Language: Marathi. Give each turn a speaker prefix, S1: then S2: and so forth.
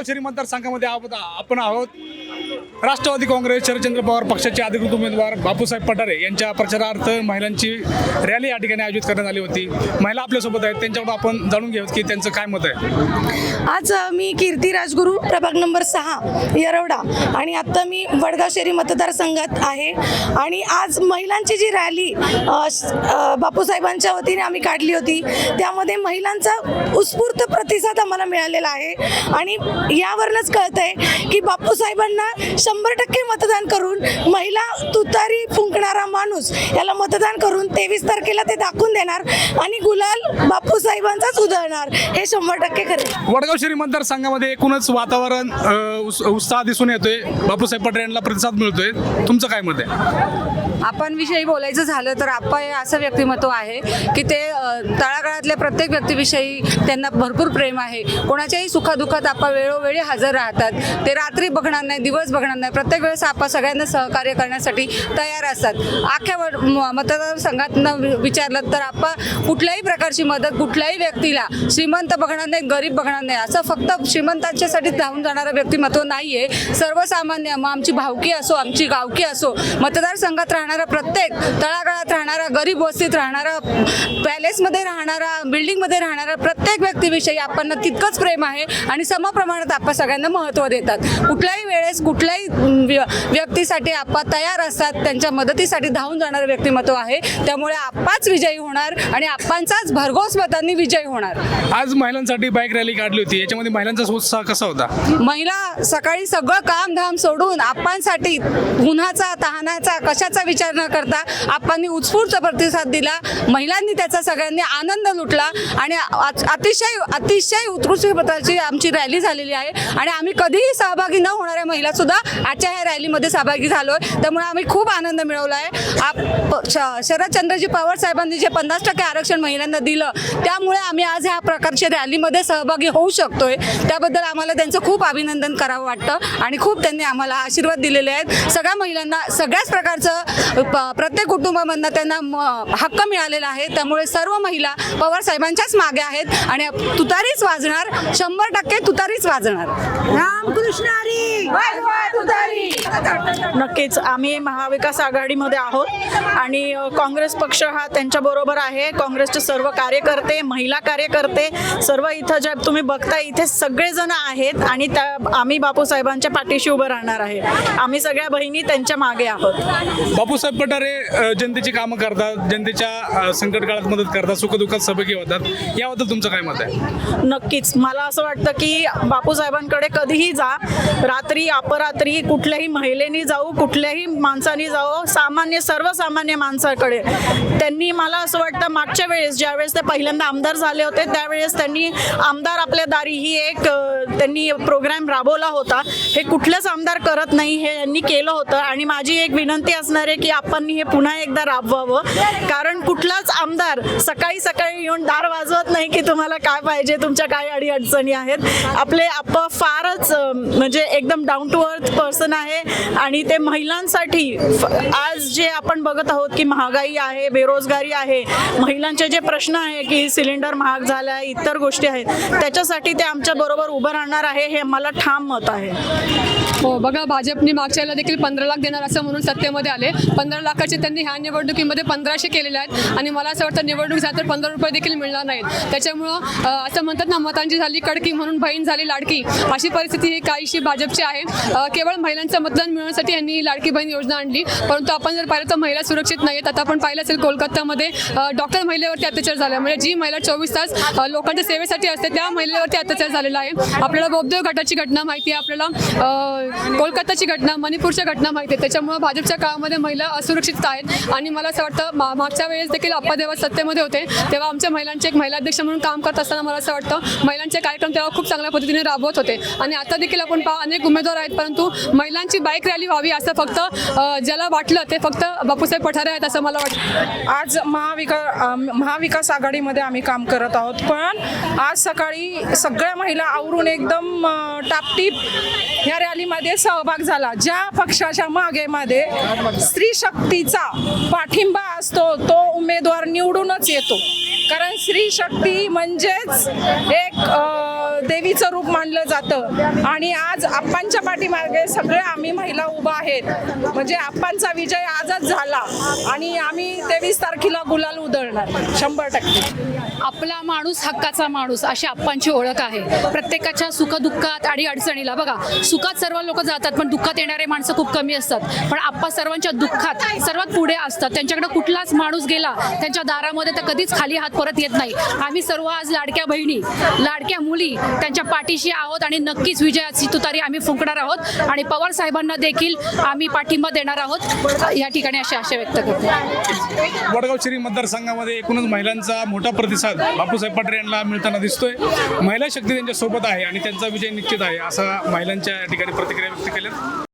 S1: वडगाव शहरी मतदारसंघामध्ये आपण आहोत. राष्ट्रवादी काँग्रेस शरदचंद्र पवार पक्षाचे अधिकृत उमेदवार बापूसाहेब पठारे यांच्या प्रचारार्थ महिलांची रॅली या ठिकाणी आयोजित करण्यात आली होती. महिला आपल्यासोबत आहेत. त्यांच्याकडून आपण जाणून घेऊ की त्यांचं काय मत आहे.
S2: आज मी कीर्ती राजगुरू प्रभाग नंबर सहा येरवडा आणि आत्ता मी वडगाव शेरी मतदारसंघात आहे. आणि आज महिलांची जी रॅली बापूसाहेबांच्या वतीने आम्ही काढली होती त्यामध्ये महिलांचा उत्स्फूर्त प्रतिसाद आम्हाला मिळालेला आहे. आणि यावरूनच कळत आहे की बापूसाहेबांना शंभर टक्के मतदान करून महिला तुतारी फुंकणारा माणूस याला मतदान करून तेवीस तारखेला ते दाखवून देणार आणि गुलाल बापूसाहेबांचाच उधळणार. हे शंभर टक्के खरे
S1: वडगाव शहरी मतदारसंघामध्ये एकूणच वातावरण अ, उस- उत्साह दिसून येतोय. बापूसाहेब पटेल यांना प्रतिसाद मिळतोय. तुमचं काय मत आहे?
S3: आपण विषयी बोलायचं झालं तर आप्पा हे असं व्यक्तिमत्व आहे की ते तळागाळातल्या प्रत्येक व्यक्तीविषयी त्यांना भरपूर प्रेम आहे. कोणाच्याही सुखादुखात आप्पा वेळोवेळी हजर राहतात. ते रात्री बघणार नाही दिवस बघणार नाही. प्रत्येक वेळेस आप्पा सगळ्यांना सहकार्य करण्यासाठी तयार असतात. आख्या व- मतदारसंघातनं विचारलं तर आप्पा कुठल्याही प्रकारची मदत कुठल्याही व्यक्तीला श्रीमंत बघणार नाही गरीब बघणार नाही असं फक्त श्रीमंतांच्यासाठी धावून जाणारं व्यक्तिमत्व नाही आहे सर्वसामान्य मग आमची भावकी असो आमची गावकी असो मतदारसंघात राहणार प्रत्येक तळागाळात राहणारा गरीब वस्तीत राहणारा पॅलेसमध्ये राहणारा बिल्डिंगमध्ये राहणारा प्रत्येक व्यक्तीविषयी आपण तितकंच प्रेम आहे आणि समप्रमाणात आपण सगळ्यांना महत्त्व देतात. कुठल्याही वेळेस कुठल्याही व्यक्तीसाठी आपण तयार असतात त्यांच्या मदतीसाठी धावून जाणारं व्यक्तिमत्व आहे. त्यामुळे आप्पाच विजयी होणार आणि आप्पांचाच भरघोस मतांनी विजयी होणार.
S1: आज महिलांसाठी बाईक रॅली काढली होती. याच्यामध्ये महिलांचा उत्साह कसा होता?
S3: महिला सकाळी सगळं काम धाम सोडून आप्पांसाठी उन्हाचा तहानाचा कशाचा विचार न करता आप्पांनी उत्स्फूर्त प्रतिसाद दिला. महिलांनी त्याचा सगळ्यांनी आनंद लुटला आणि अतिशय अतिशय उत्कृष्ट प्रकारची आमची रॅली झालेली आहे. आणि आम्ही कधीही सहभागी न होणाऱ्या महिला सुद्धा आजच्या ह्या रॅलीमध्ये सहभागी झालोय. त्यामुळे आम्ही खूप आनंद मिळवला आहे. आप श- शरदचंद्रजी पवार साहेबांनी जे पन्नास टक्के आरक्षण महिलांना दिलं त्यामुळे आम्ही आज ह्या प्रकारच्या रॅलीमध्ये सहभागी होऊ शकतोय. त्याबद्दल आम्हाला त्यांचं खूप अभिनंदन करावं वाटतं आणि खूप त्यांनी आम्हाला आशीर्वाद दिलेले आहेत. सगळ्या महिलांना सगळ्याच प्रकारचं प्रत्येक कुटुंबामधनं त्यांना म- हक्क मिळालेला आहे. त्यामुळे सर्व महिला पवार साहेबांच्याच मागे आहेत आणि तुतारीच वाजणार शंभर टक्के तुतारीच वाजणार.
S4: नक्कीच आम्ही महाविकास आघाडीमध्ये आहोत आणि काँग्रेस पक्ष हा त्यांच्याबरोबर आहे. काँग्रेसचे सर्व कार्यकर्ते महिला कार्यकर्ते सर्व इथं जे तुम्ही बघता इथे सगळेजण आहेत आणि त्या आम्ही बापूसाहेबांच्या पाठीशी उभं राहणार आहे. आम्ही सगळ्या बहिणी त्यांच्या मागे आहोत.
S1: बापूसाहेब पठारे जनतेची कामं करतात जनतेच्या संकट काळात मदत करतात सुखदुःखात सहभागी होतात याबद्दल तुमचं काय मत आहे?
S4: नक्कीच. मला असं वाटतं की बापूसाहेबांकडे कधीही जा. रात्री अपरात्री कुठल्याही महिलेनी जाऊ कुठल्याही माणसानी जाऊ सामान्य सर्वसामान्य माणसाकडे. त्यांनी मला असं वाटतं मागच्या वेळेस ज्यावेळेस ते पहिल्यांदा आमदार झाले होते त्यावेळेस त्यांनी आमदार आपल्या दारी ही एक त्यांनी प्रोग्राम राबवला होता. हे कुठलंच आमदार करत नाही हे यांनी केलं होतं. आणि माझी एक विनंती असणार आहे की की आपण हे पुन्हा एकदा राबवावं. कारण कुठलाच आमदार सकाळी सकाळी येऊन दार वाजवत नाही की तुम्हाला काय पाहिजे तुमच्या काय अडी अडचणी आहेत. आपले आप फारच म्हणजे एकदम डाऊन टू अर्थ पर्सन आहे आणि ते महिलांसाठी आज जे आपण बघत आहोत की महागाई आहे बेरोजगारी आहे महिलांचे जे प्रश्न आहे की सिलेंडर महाग झाला आहे इतर गोष्टी आहेत त्याच्यासाठी ते आमच्या बरोबर उभं राहणार आहे हे मला ठाम मत आहे.
S5: हो बघा भाजपने मागच्या वेळेला देखील पंधरा लाख देणार असं म्हणून सत्तेमध्ये आले. पंधरा लाखाचे त्यांनी ह्या निवडणुकीमध्ये पंधराशे केलेले आहेत. आणि मला असं वाटतं निवडणूक झाली तर पंधरा रुपये देखील मिळणार नाहीत. त्याच्यामुळं असं म्हणतात ना मतांची झाली कडकी म्हणून बहीण झाली लाडकी. अशी परिस्थिती ही काहीशी भाजपची आहे. केवळ महिलांचं मतदान मिळवण्यासाठी यांनी लाडकी बहीण योजना आणली. परंतु आपण जर पाहिलं तर महिला सुरक्षित नाही आहेत आता आपण पाहिलं असेल कोलकातामध्ये डॉक्टर महिलेवरती अत्याचार झाला म्हणजे जी महिला चोवीस तास लोकांच्या सेवेसाठी असते त्या महिलेवरती अत्याचार झालेला आहे. आपल्याला बोबदेव गटाची घटना माहिती आहे. आपल्याला कोलकाताची घटना मणिपूरच्या घटना माहिती आहे. त्याच्यामुळे भाजपच्या काळामध्ये महिला असुरक्षित आहेत. आणि मला असं वाटतं मा- मागच्या वेळेस देखील अप्पा सत्तेमध्ये होते. तेव्हा आमच्या महिलांचे एक महिला अध्यक्ष म्हणून काम करत असताना मला असं वाटतं महिलांचे कार्यक्रम तेव्हा खूप चांगल्या पद्धतीने राबवत होते. आणि आता देखील आपण पहा अनेक उमेदवार आहेत परंतु महिलांची बाईक रॅली व्हावी असं फक्त ज्याला वाटलं ते फक्त बापूसाहेब पठारे आहेत असं मला वाटतं.
S6: आज महाविका महाविकास आघाडीमध्ये आम्ही काम करत आहोत. पण आज सकाळी सगळ्या महिला आवरून एकदम टापटीप ह्या मध्ये सहभाग झाला. ज्या पक्षाच्या मागेमध्ये स्त्री शक्तीचा पाठिंबा असतो तो उमेदवार निवडूनच येतो. कारण स्त्री शक्ती म्हणजेच एक देवीचं रूप मानलं जातं. आणि आज आप्पांच्या पाठीमागे सगळे आम्ही महिला उभा आहेत. म्हणजे आप्पांचा विजय आजच झाला. आणि आम्ही तेवीस तारखेला गुलाल उधळणार. शंभर टक्के.
S7: आपला माणूस हक्काचा माणूस अशी आप्पांची ओळख आहे. प्रत्येकाच्या सुखदुःखात आणि अडचणीला बघा सुखात सर्व लोक जातात पण दुःखात येणारे माणसं खूप कमी असतात. पण आप्पा सर्वांच्या दुःखात सर्वात पुढे असतात. त्यांच्याकडे कुठलाच माणूस गेला त्यांच्या दारामध्ये तर कधीच खाली हात परत येत नाही. आम्ही सर्व आज लाडक्या बहिणी लाडक्या मुली त्यांच्या पाठीशी आहोत आणि नक्कीच विजयाची तुतारी आम्ही फुंकणार आहोत. आणि पवार साहेबांना देखील आम्ही पाठिंबा देणार आहोत. या ठिकाणी अशी आशा व्यक्त करतो.
S1: वडगाव शिरी मतदारसंघामध्ये एकूणच महिलांचा मोठा प्रतिसाद बापूसाहेब पाटील यांना मिळताना दिसतोय. महिला शक्ती त्यांच्यासोबत आहे आणि त्यांचा विजय निश्चित आहे असा महिलांच्या या ठिकाणी प्रतिक्रिया व्यक्त केल्या